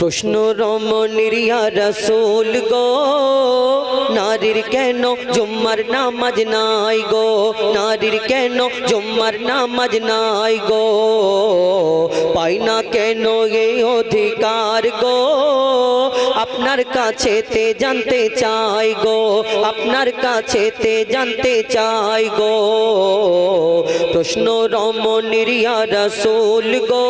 প্রশ্ন রমণীর রসুল গো, নারীর কেন জুম্মার নামাজ নাই গো? নারীর কেন জুম্মার নামাজ নাই গো? পাই না কেন এই অধিকার গো? আপনার কাছে তে জানতে চাই গো, আপনার কাছে তে জানতে চাই গো। প্রশ্ন রমণীর রসুল গো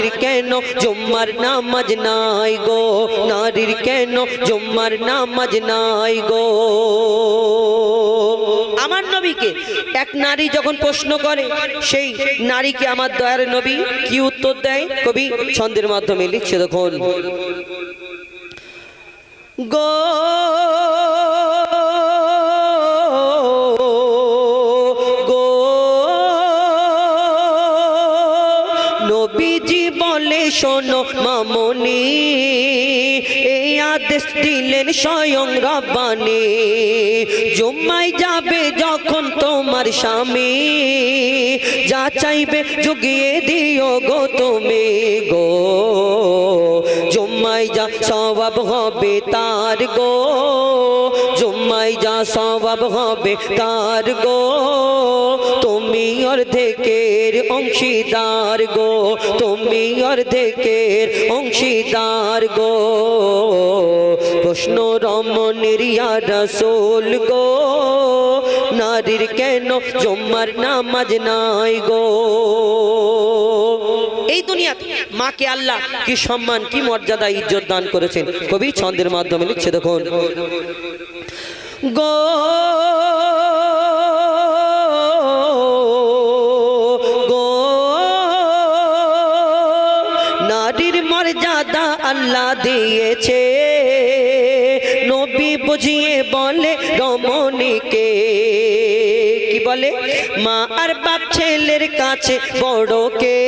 নারীর কেন জুম্মার নামাজ নাই গো? নারীর কেন জুম্মার নামাজ নাই গো? আমার নবীকে এক নারী যখন প্রশ্ন করে, সেই নারীকে আমার দয়ার নবী কি উত্তর দেয়? কবি ছন্দের মাধ্যমে লিখছে, দেখুন। গো গো দিলেন স্বয়ং রব্বানি। জুম্মায় যাবে যখন তোমার স্বামী। যা চাইবে জুগিয়ে দিও গো তুমি গো। জুম্মাই যা স্বভাব হবে তার গো। জুম্মাই যা স্বভাব হবে তার গো। তুমি অর্ধেকের অংশীদার গো, তুমি অর্ধেকের অংশীদার গো। প্রশ্ন রমণীর রসুল গো, নারীর কেন জম্মার নামাজ নাই গো? এই দুনিয়াতে মাকে আল্লাহ কি সম্মান, কি মর্যাদা, ইজ্জত দান করেছেন? কবি ছন্দের মাধ্যমে লিখছে দেখুন, গো আল্লাহ দিয়েছে। নবী বুঝিয়ে বলে, রমণীকে। কি বলে? মা আর বাপ ছেলের কাছে বড়কে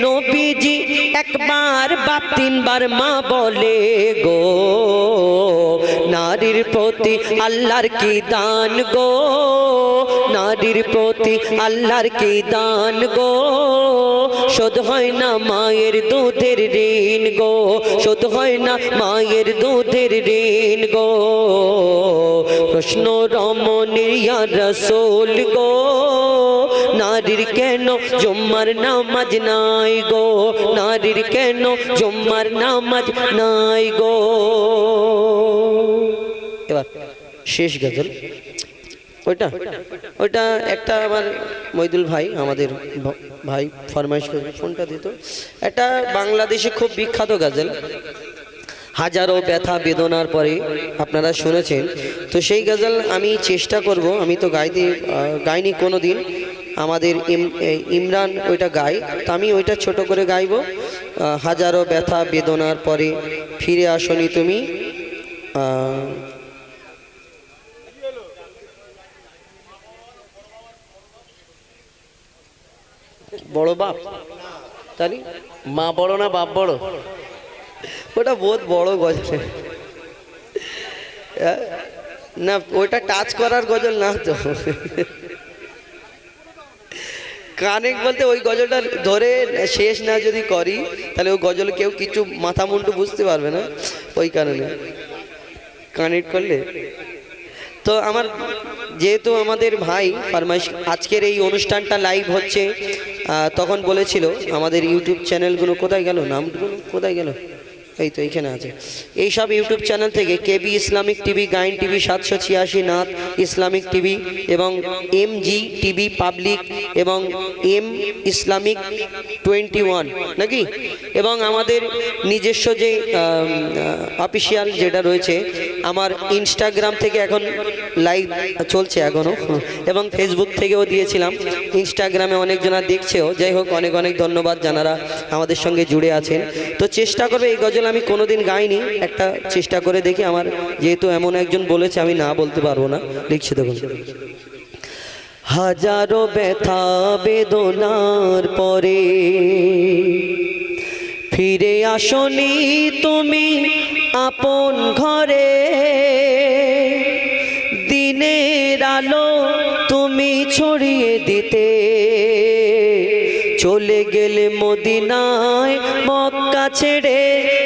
নবীজি একবার বাপ, তিনবার মা বলে, গো, নারীর প্রতি আল্লাহর কি দান গো? নারীর প্রতি আল্লাহর কি দান গো? শোধ হয় না মায়ের দুধের ঋণ গো। শোধ হয় না মায়ের দুধের ঋণ গো। প্রশ্ন রমণীর ইয়া রসুল গো, নারীর কেন জুম্মার নামাজ নাই গো? নারীর কেন জুম্মার নামাজ নাই গো? এবার শেষ গজল। ওইটা ওইটা একটা আমার মৈদুল ভাই, আমাদের ভাই ফরমাইশ করে ফোনটা দিত। একটা বাংলাদেশে খুব বিখ্যাত গাজল। হাজারো ব্যথা বেদনার পরে আপনারা শুনেছেন। তো সেই গজল আমি চেষ্টা করব, আমি তো গাইতে গাইনি কোনো দিন আমাদের ইম- ইমরান ওইটা গায়, তো আমি ওইটা ছোট করে গাইব। হাজারো ব্যথা বেদনার পরে ফিরে আসনি তুমি। বড় বাপ। তাহলে মা বড় না বাপ বড়? ওটা বহুত বড় গজল? না, ওইটা টাচ করার গজল না তো। কানে বলতে ওই গজলটা ধরে শেষ না যদি করি, তাহলে ওই গজল কেউ কিছু মাথা মুন্ডু বুঝতে পারবে না। ওই কারণে। কানেক্ট করলে। তো আমার যেহেতু আমাদের ভাই ফার্মাস আজকের এই অনুষ্ঠানটা লাইভ হচ্ছে তখন বলেছিল আমাদের ইউটিউব চ্যানেলগুলো কোথায় গেল? নামগুলো কোথায় গেল? এই তো এইখানে আছে। এইসব ইউটিউব চ্যানেল থেকে কেবি ইসলামিক টিভি গাইন টিভি সাতশো ছিয়াশি নাথ ইসলামিক টিভি এবং এম জি টিভি পাবলিক এবং এম ইসলামিক টোয়েন্টি ওয়ান নাকি? এবং আমাদের নিজস্ব যে অফিসিয়াল যেটা রয়েছে, আমার ইনস্টাগ্রাম থেকে এখন লাইভ চলছে এখনও এবং ফেসবুক থেকেও দিয়েছিলাম। ইনস্টাগ্রামে অনেকজনা দেখছেও, যাই হোক, অনেক অনেক ধন্যবাদ জানারা আমাদের সঙ্গে জুড়ে আছেন। তো চেষ্টা করবে এই গজল আমি কোনোদিন গাইনি। একটা চেষ্টা করে দেখি আমার যেহেতু এমন একজন বলেছে, আমি না বলতে পারব না। লিখছি দেখুন। হাজারো ব্যথা বেদনার পরে ফিরে আসনি তুমি আপন ঘরে। দিনের আলো তুমি ছড়িয়ে দিতে। চলে গেলে মদিনায় মক্কা ছেড়ে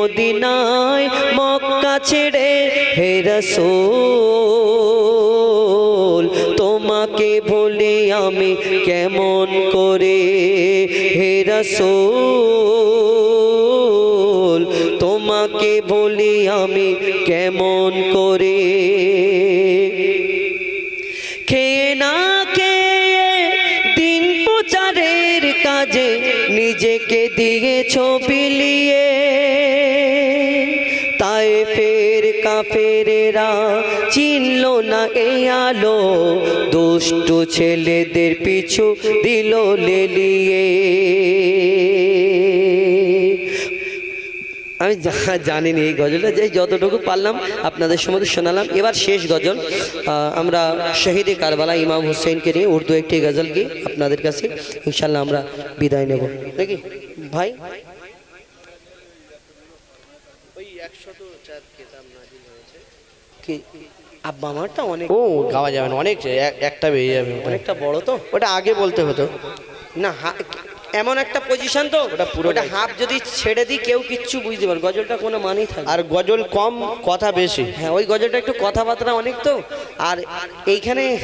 মদিনায় মক্কা ছেড়ে, হে রসোল, তোমাকে বলি আমি কেমন করে? হে রসোল, তোমাকে বলি আমি কেমন করে? খেয়ে না খেয়ে দিন প্রচারের কাজে নিজেকে দিয়েছ বিলিয়ে কাফেরেরা চিনল না এই আলো। দুষ্টু ছেলেদের পিছু দিল লেলিয়ে। আমি জা- জানিনি এই গজলটা, যে যতটুকু পারলাম আপনাদের সম্বন্ধে শোনালাম। এবার শেষ গজল। আমরা শহীদে কারবালা ইমাম হুসেনকে নিয়ে উর্দু একটি গজল গিয়ে আপনাদের কাছে ইনশাল্লাহ আমরা বিদায় নেব। নাকি? ভাই কি আব্বা আমারটা অনেক ও গাওয়া যাবে না অনেক এক- একটা বেরিয়ে যাবে অনেকটা বড় তো। ওটা আগে বলতে হতো। না এমন একটা পজিশন তো ওটা পুরো ওটা হাফ যদি ছেড়ে দিই কেউ কিচ্ছু বুঝতে পারবে গজলটা কোনো মানেই থাকে আর গজল কম কথা বেশি। হ্যাঁ ওই গজলটা একটু কথাবার্তা অনেক তো। আর এইখানে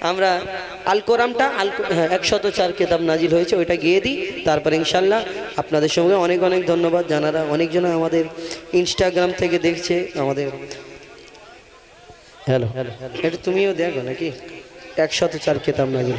আমরা আল কোরআনটা আল হ্যাঁ একশত চার কেতাব নাজিল হয়েছে ওইটা গিয়ে দিই। তারপরে ইনশাল্লাহ আপনাদের সঙ্গে অনেক অনেক ধন্যবাদ। জানারা অনেকজন আমাদের ইনস্টাগ্রাম থেকে দেখছে আমাদের হ্যালো এটা তুমিও দেখো নাকি? একসাথে চার খেতাম নাজিল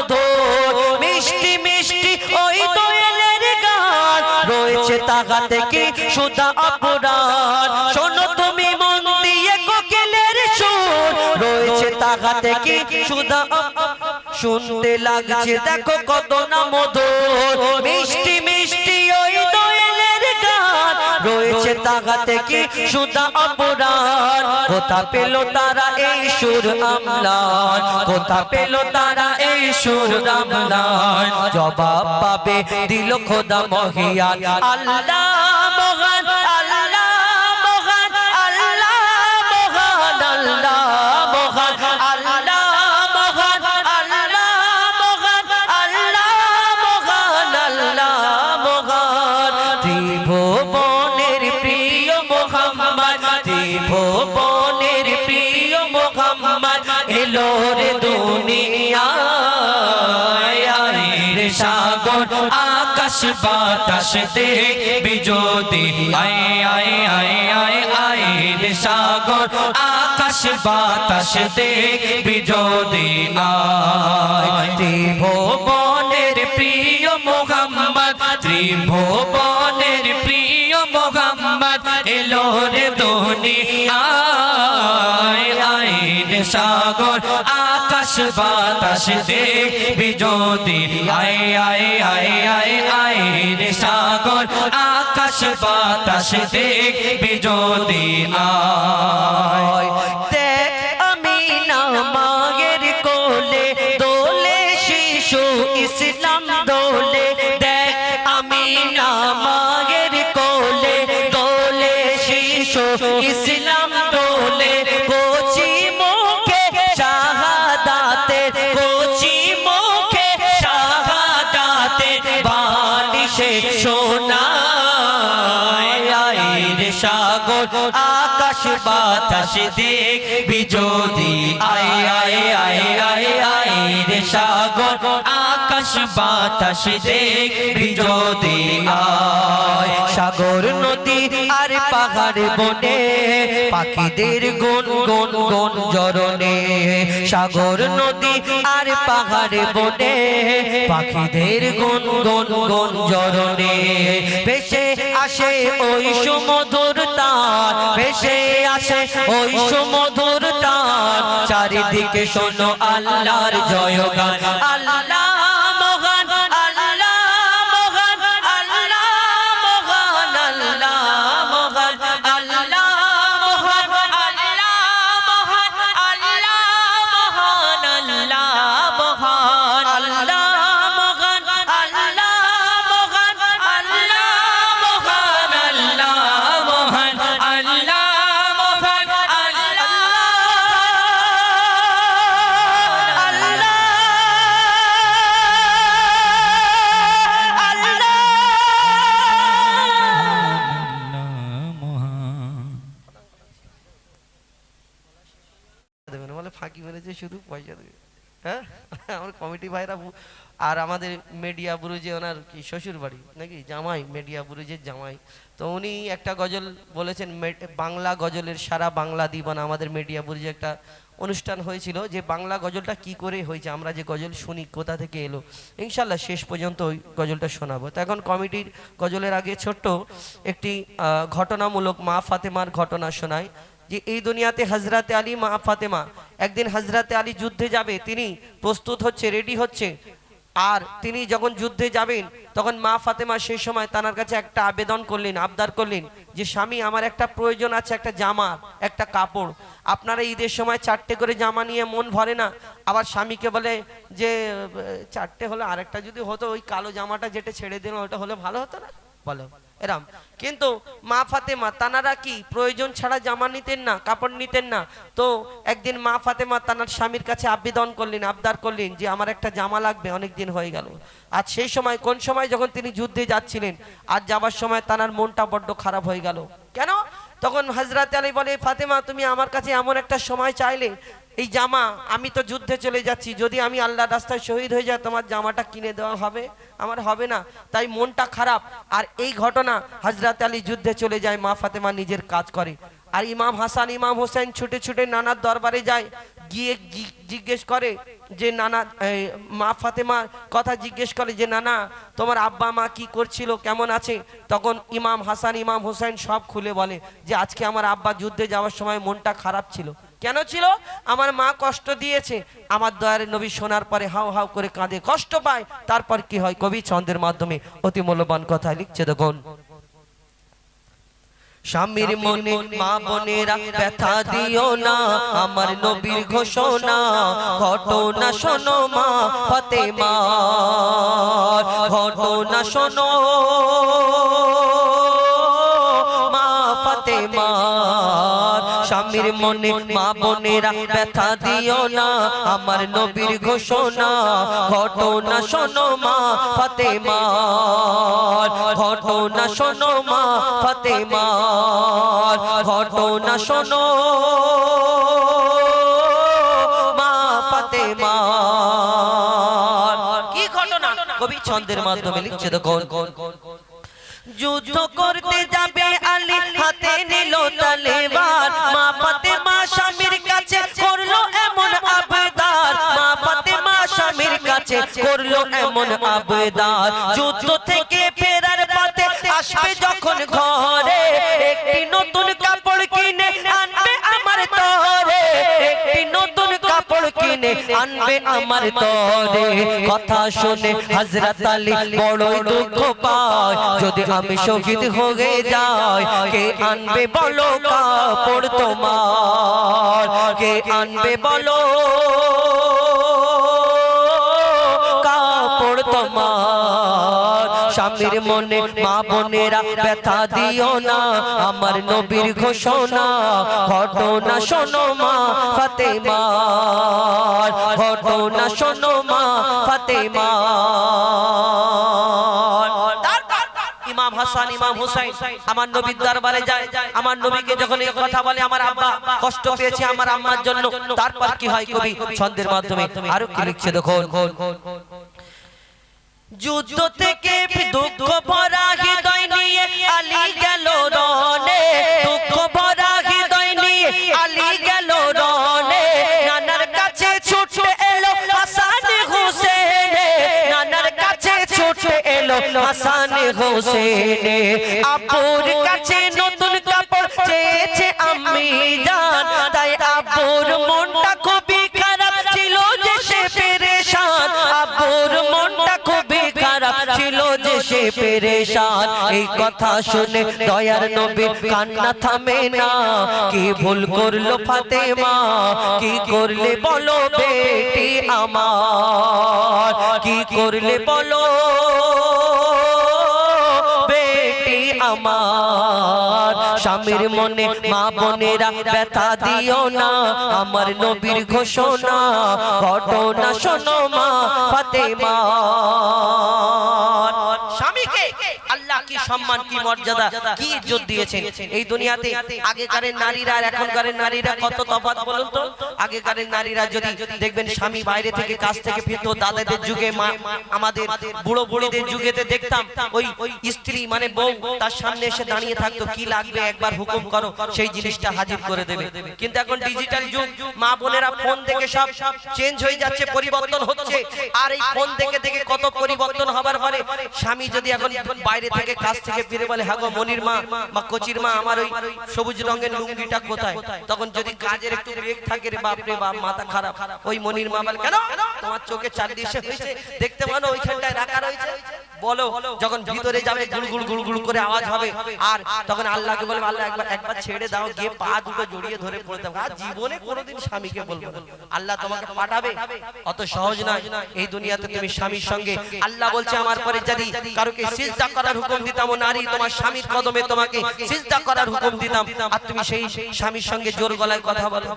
মধুর, মিষ্টি মিষ্টি ওই দোয়েলের গান। রয়েছে কি সুদা শোনো তুমি মন দিয়ে সুর। রয়েছে সুদা শুনতে লাগছে, দেখো কত না মধুর। মিষ্টি মিষ্টি ওই রয়েছে তাগাতে কি সুদা অপরাধ? কোথা পেল তারা এই সুর আমলান? কোথা পেল তারা এই সুর আমলান? জবাব পাবে দিল খোদা মহিয়ান আল্লাহ বাতাস দেখবি যদি আয় আয় আয় আয় আয় রে সাগর, আকাশ বাতাস দেখবি যদি আয়, ত্রিভুবনের প্রিয় মোহাম্মদ, ত্রিভুবনের প্রিয় মোহাম্মদ, এলো রে দুনিয়ায় আয় রে সাগর বাতাস দেখবি যদি আয় আয় আয় আয় আয় রে সাগর, আকাশ বাতাসে দেখবি যদি আয়। আমি কোলে, দোলে শিশু ইসলাম দোলে আকাশ বাতাস দেখবি যদি আয় আয় আয় আয় আয় রে সাগর। আকাশ বাতাস দেখবি যদি আয়। সাগর নদী আর পাহাড় বনে, পাখিদের গুন গুন গুন জরনে। সাগর নদী আর পাহাড় বনে, পাখিদের গুন গুন গুন জরনে। ভেসে আসে ওই সুমধুর তার ভেসে আসে ওই সুমধুর তার। চারিদিকে শোনো আল্লাহর জয়গান। আল্লাহ শুধু পয়সা দেবে। হ্যাঁ? আমার কমিটি ভাইরা আর আমাদের মিডিয়া বুরুজে ওনার কি শ্বশুর বাড়ি নাকি? জামাই মিডিয়া বুরুজের জামাই। তো উনি একটা গজল বলেছেন বাংলা গজলের সারা বাংলা দিবানা। আমাদের মিডিয়া বুরুজে একটা অনুষ্ঠান হয়েছিল যে বাংলা গজলটা কি করে হয়েছে, আমরা যে গজল শুনি, কোথা থেকে এলো, ইনশাল্লাহ শেষ পর্যন্ত ওই গজলটা শোনাবো। তো এখন কমিটির গজলের আগে ছোট্ট একটি ঘটনামূলক মা ফাতেমার ঘটনা শোনায় যে এই দুনিয়াতে হজরতে আলী, মা ফাতেমা, একদিন হজরতে আলী যুদ্ধে যাবে, তিনি প্রস্তুত হচ্ছে রেডি হচ্ছে। আর তিনি যখন যুদ্ধে যাবেন, তখন মা ফাতেমা সেই সময় তার কাছে একটা আবেদন করলেন, আবদার করলেন যে, স্বামী, আমার একটা প্রয়োজন আছে, একটা জামা, একটা কাপড়। আপনারা ঈদের সময় চারটে করে জামা নিয়ে মন ভরে না? আবার স্বামীকে বলে যে, চারটে হলো আরেকটা যদি হতো, ওই কালো জামাটা যেটা ছেড়ে দিল ওটা হলে ভালো হতো না? বলো। এরাম। কিন্তু মা ফাতেমা, তানারা কি প্রয়োজন ছাড়া জামা নিতেন না, কাপড় নিতেন না? তো একদিন মা ফাতেমা তানার স্বামীর কাছে আবেদন করলেন, আবদার করলেন যে আমার একটা জামা লাগবে অনেক দিন হয়ে গেল। আর সেই সময়, কোন সময় যখন তিনি যুদ্ধে যাচ্ছিলেন আর যাবার সময় তানার মনটা বড্ড খারাপ হয়ে গেল। কেন? তখন হজরত আলী বলে, ফাতেমা, তুমি আমার কাছে এমন একটা সময় চাইলে, এই জামা, আমি তো যুদ্ধে চলে যাচ্ছি, যদি আমি আল্লাহ রাস্তায় শহীদ হয়ে যাই, তোমার জামাটা কিনে দেওয়া হবে? আমার হবে না, তাই মনটা খারাপ। আর এই ঘটনা হজরত আলী যুদ্ধে চলে যায়, মা ফাতেমা নিজের কাজ করে। আর ইমাম হাসান, ইমাম হোসেন ছুটে ছুটে নানার দরবারে যায়, গিয়ে জিজ্ঞেস করে যে, নানা মা ফাতেমার কথা জিজ্ঞেস করে যে, নানা, তোমার আব্বা মা কি করছিল, কেমন আছে? তখন ইমাম হাসান, ইমাম হোসেন সব খুলে বলে যে, আজকে আমার আব্বা যুদ্ধে যাওয়ার সময় মনটা খারাপ ছিল। কেন ছিল? আমার মা কষ্ট দিয়েছে। আমার দয়ারে নবী শোনার পরে হাউ হাউ করে কাঁদে। কষ্ট পায়। তারপর কি হয়? কবি ছন্দের মাধ্যমে অতি মূল্যবান কথা লিখছে দেখুন। স্বামীর মনে মা বোনেরা ব্যথা দিও না। আমার নবীর ঘোষণা ঘটনা শোনো মা ফতেমা। ঘটনা শোনো স্বামীর মনে মা বোনেরা ব্যথা দিও না। আমার নবীর ঘোষণা, ঘটনা শোনো মা ফতেমা। ঘটনা শোনো মা ফতেমা। ঘটনা শোনো মা ফতেমা। কি ঘটনা? কবি ছন্দের মাধ্যমে লিখছে দেখুন। যুদ্ধ করতে যাবে আলী, হাতে নিল তালেবার এমন আবেদার যুদ্ধ থেকে ফেরার পথে আসবে যখন ঘরে। একটি নতুন কাপড় কিনে আনবে আমার তরে। একটি নতুন কাপড় কিনে আনবে আমার তরে। কথা শুনে হযরত আলী বড়ই দুঃখ পায়। যদি আমি শহীদ হয়ে যাই কে আনবে বলো কাপড় তোমার? কে আনবে বলো? স্বামীর মনে, মা বোনেরা ব্যথা দিও না। আমার নবীর ঘোষণা, ঘটনা শোনো মা ফাতেমা, ঘটনা শোনো মা হুসাইন, আমার নবীর যায়। আমার নবীকে যখন কথা বলে, আমার আব্বা কষ্ট পেয়েছে আমার আম্মার জন্য। তারপর কি হয় কবি? ছন্দের মাধ্যমে আরও কি লিখছে দেখুন। যুদ্ধ থেকে দুঃখ ভরা হৃদয় নিয়ে আলী গেল রনে দুঃখ ভরা হৃদয় নিয়ে আলী গেল রনে নানার কাছে ছুটে এলো হাসান হোসেন। নানার কাছে ছুটে এলো হাসান হোসেন। আপুর কাছে নতুন কাপড় চেয়েছে আমি পেরেশান। এই কথা শুনে দয়ার নবী কান্না থামে না। কি ভুল করল ফাতেমা? কি করলে বলো বেটি আমার? কি করলে বলো বেটি আমার? স্বামীর মনে মা বোনেরা ব্যথা দিও না। আমার নবীর ঘোষণা, ঘটনা শোনো মা ফাতেমা। কি সম্মান, কি মর্যাদা? কি ইজ্জত দিয়েছেন? এই দুনিয়াতে আগেকারের নারীরা আর এখনকারের নারীরা কত তফাৎ বলুন তো? আগেকারের নারীরা যদি দেখবেন স্বামী বাইরে থেকে কাজ থেকে ফিরতো, দাদাদের যুগে মা, আমাদের বুড়ো বুড়িদের যুগেতে দেখতাম, ওই স্ত্রী মানে বউ, তার সামনে এসে দাঁড়িয়ে থাকতো, কি লাগবে? একবার হুকুম করো, সেই জিনিসটা হাজির করে দেবে। কিন্তু এখন ডিজিটাল যুগ, মা বোনেরা ফোন দেখে সব চেঞ্জ হয়ে যাচ্ছে, পরিবর্তন হচ্ছে। আর এই ফোন দেখে দেখে কত পরিবর্তন হবার পরে স্বামী যদি এখন বাইরে থেকে কাজ থেকে ফিরে বলে হ্যাঁ গো মনির মা বা কচির মা, আমার ওই সবুজ রঙের লুঙ্গিটা কোথায়? তখন যদি কাজের একটু ব্রেক থাকে, রে বাপ রে বাপ, মাথা খারাপ, ওই মনির মা বলে, কেন? তোমার চোখে হয়েছে, দেখতে পানো ওইখানটায় রাখা রয়েছে? বলো, যখন ভিতরে যাবে, গুড় গুড় গুড় করে আওয়াজ হবে, আর তখন আল্লাহকে বলবে, আল্লাহ, একবার একবার ছেড়ে দাও, গিয়ে পা দুটো জড়িয়ে ধরে পড়ে জীবনে কোনোদিন স্বামীকে বলব আল্লাহ তোমাকে পাঠাবে, অত সহজ নয়। এই দুনিয়াতে তুমি স্বামীর সঙ্গে, আল্লাহ বলছে, আমার পরে যদি কারোকে সিজদা করার হুকুম দিতাম নারী, তোমার স্বামীর কদমে তোমাকে সিজদা করার হুকুম দিতাম। আর তুমি সেই স্বামীর সঙ্গে জোর গলায় কথা বলো।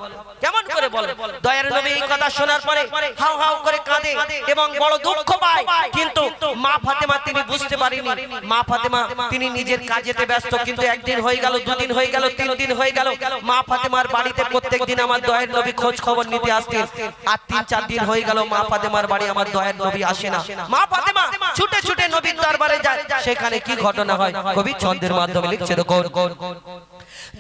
কেমন করে বলো? দয়ার নবী এই কথা শোনার পরে হাউ হাউ করে কাঁদে এবং বড় দুঃখ পায়। কিন্তু মা ফাতেমা তিনি বুঝতে পারেনি মা ফাতেমা তিনি নিজের কাজেতে ব্যস্ত, কিন্তু একদিন হয়ে গেল, দুদিন হয়ে গেল, তিন দিন হয়ে গেল। মা ফাতেমার বাড়িতে প্রত্যেক দিন আমার দয়ের নবী খোঁজ খবর নিতে আসতেন। আর তিন, চার দিন হয়ে গেল মা ফাতেমার বাড়ি আমার দয়ের নবী আসে না। মা ফাতেমা ছুটে ছুটে নবীর দরবারে যায়। সেখানে কি ঘটনা হয়। কবি ছন্দের মাধ্যমে লিখছে দেখুন।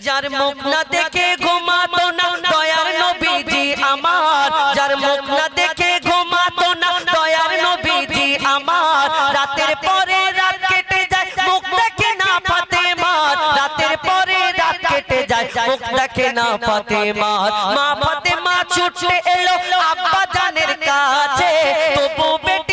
যার মুখ না দেখে ঘুমাতো না দয়ার নবীজি আমার। যার মুখ না দেখে ঘুমাতো না দয়ার নবীজি আমার। রাতের পরে রাত কেটে যায় মুখ দেখে না ফাতেমার রাতের পরে রাত কেটে যায় মুখ দেখে না ফাতেমার মা ফাতেমা ছুটে এলো আব্বা জানের কাছে। তবু বেটির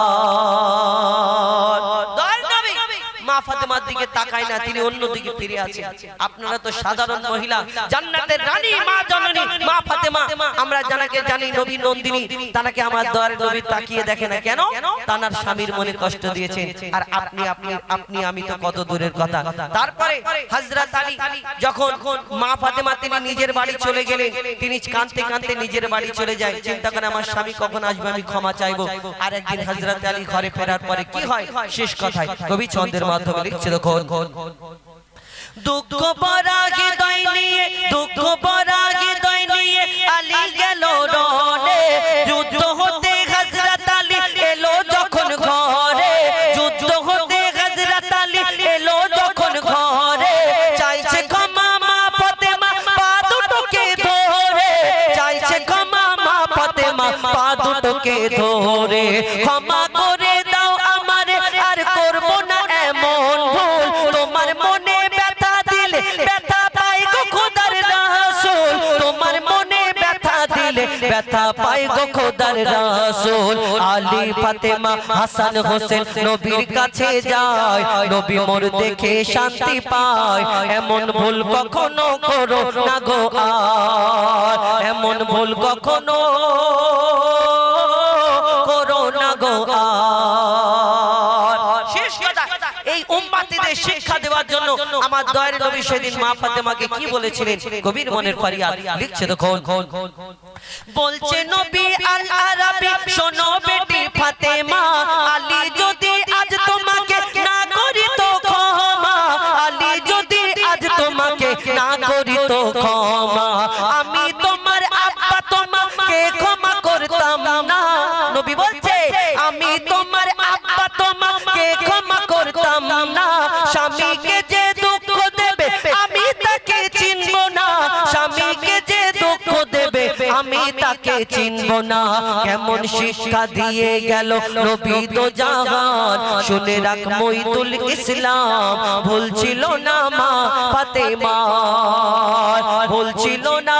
দিকে তাকায় না, তিনি অন্য দিকে ফিরে আছেন। আপনারা তো সাধারণ মহিলা, জান্নাতের রানী, মা জননী, মা ফাতেমা। আমরা জানাকে জানি নবী নন্দিনী, তানাকে আমার দয়ার নবী তাকিয়ে দেখে না। কেন? তানার স্বামীর মনে কষ্ট দিয়েছেন। আর আপনি আপনি আপনি, আমি তো কত দূরের কথা। তারপরে হযরত আলী, যখন মা ফাতেমা, তিনি নিজের বাড়ি চলে গেলেন, তিনি কাঁদতে কাঁদতে নিজের বাড়ি চলে যায়। চিন্তা করে আমার স্বামী কখন আসবে, আমি ক্ষমা চাইব। আর একদিন হযরত আলী ঘরে ফেরার পরে কি হয়? শেষ কথায় কবি ছন্দের মাধ্যমে লিখছে দেখুন দুঃখ পরা হৃদয় নিয়ে, দুঃখ পরা হৃদয় নিয়ে আলী গেল রনে যুদ্ধ হতে হযরত আলী এলো যখন ঘরে। যুদ্ধ হতে হযরত আলী এলো যখন ঘরে। চাইছে ক্ষমা মা ফাতেমা, পা দুটোকে ধরে। চাইছে ক্ষমা মা ফাতেমা, পা দুটোকে ধরে। ক্ষমা ব্যথা পাই গো খোদার রাসূল। আলী ফাতেমা হাসান হোসেন নবীর কাছে যায়। নবী মোর দেখে শান্তি পায়। এমন ভুল কখনো করো না গো আর। এমন ভুল কখনো করো না গো আর। এই শিক্ষা দেওয়ার জন্য আমার দয়ের নবী সেদিন মা ফাতেমাকে কি বলেছিলেন? কবির মনের ফরিয়াদ লিখছে দেখুন। বলছে নবী আল আরাবি শোনো বেটি ফাতেমা। আলী আমি তাকে চিনব না। কেমন শিক্ষা দিয়ে গেল নবী তো জাহান। শুনে রাখ মইদুল ইসলাম। বলছিল না মা ফাতেমা। বলছিল ছিল না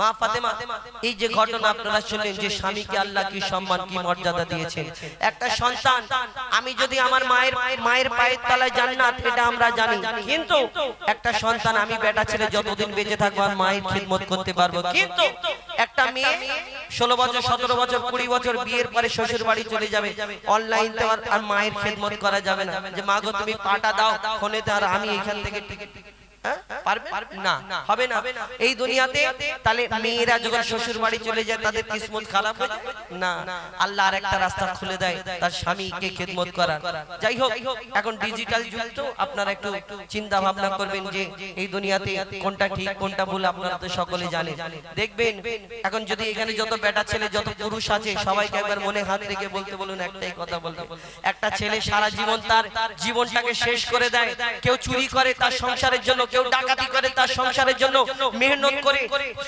মা ফাতেমা এই যে ঘটনা আপনারা শুনলেন যে স্বামীকে আল্লাহ কি সম্মান কি মর্যাদা দিয়েছেন? একটা সন্তান আমি যদি আমার মায়ের মায়ের পায়ের তলায় জান্নাত এটা আমরা জানি। কিন্তু একটা সন্তান আমি বেটা ছেলে যতদিন বেঁচে থাকব আর মায়ের খিদমত করতে পারব। কিন্তু একটা মেয়ে ষোলো বছর সতেরো বছর কুড়ি বছর বিয়ের পরে শ্বশুর বাড়ি চলে যাবে। অনলাইন তো আর মায়ের খেদমত করা যাবে না। যে মা গো তুমি পাটা দাও ফোনেতে আর আমি এখান থেকে টিকিট? পারবে না। হবে না। এই দুনিয়াতে তাহলে মেয়েরা যখন শ্বশুর বাড়ি চলে যায় তাদের কিসমত খারাপ হয়ে না। আল্লাহ আর একটা রাস্তা খুলে দেয় তার স্বামীকে খেদমত করার। যাই হোক এখন ডিজিটাল যুগ তো আপনারা একটু চিন্তা ভাবনা করবেন যে এই দুনিয়াতে কোনটা ঠিক কোনটা ভুল আপনারা তো সকলে জানেন। দেখবেন এখন যদি এখানে যত বেটা ছেলে যত পুরুষ আছে সবাইকে একবার মনে হাত রেখে বলতে বলুন একটাই কথা বলতে একটা ছেলে সারা জীবন তার জীবনটাকে শেষ করে দেয় কেউ চুরি করে তার সংসারের জন্য কেউ ডাকাতি করে তার সংসারের জন্য মেহনত করে,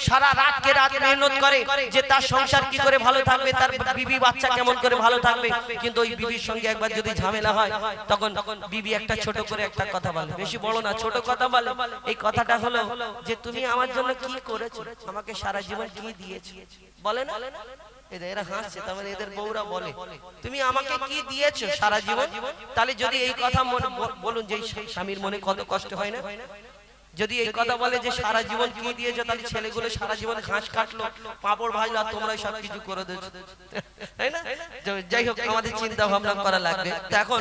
সারা রাতকে রাত মেহনত করে যে তার সংসার কি করে ভালো থাকবে, তার বিবি বাচ্চা কেমন করে ভালো থাকবে। কিন্তু ওই বিবির সঙ্গে একবার যদি ঝামেলা হয়, তখন বিবি একটা ছোট করে একটা কথা বলে। বেশি বড় না, ছোট কথা বলে। এই কথাটা হলো যে তুমি আমার জন্য কি করেছ? আমাকে সারা জীবন কি দিয়েছ? বলে না? এরা হাসছে, তার মানে এদের বউরা বলে। তুমি আমাকে কি দিয়েছ সারা জীবন? তাহলে যদি এই কথা বলুন যে স্বামীর মনে কত কষ্ট হয় না? যদি এই কথা বলে যে সারা জীবন কি দিয়েছ তাহলে ছেলেগুলো সারা জীবন ঘাস কাটলো পাপড় ভাজলো আর তোমরাই সব কিছু করে দিয়েছ। তাই না? যাই হোক আমাদের চিন্তা ভাবনা করা লাগবে। এখন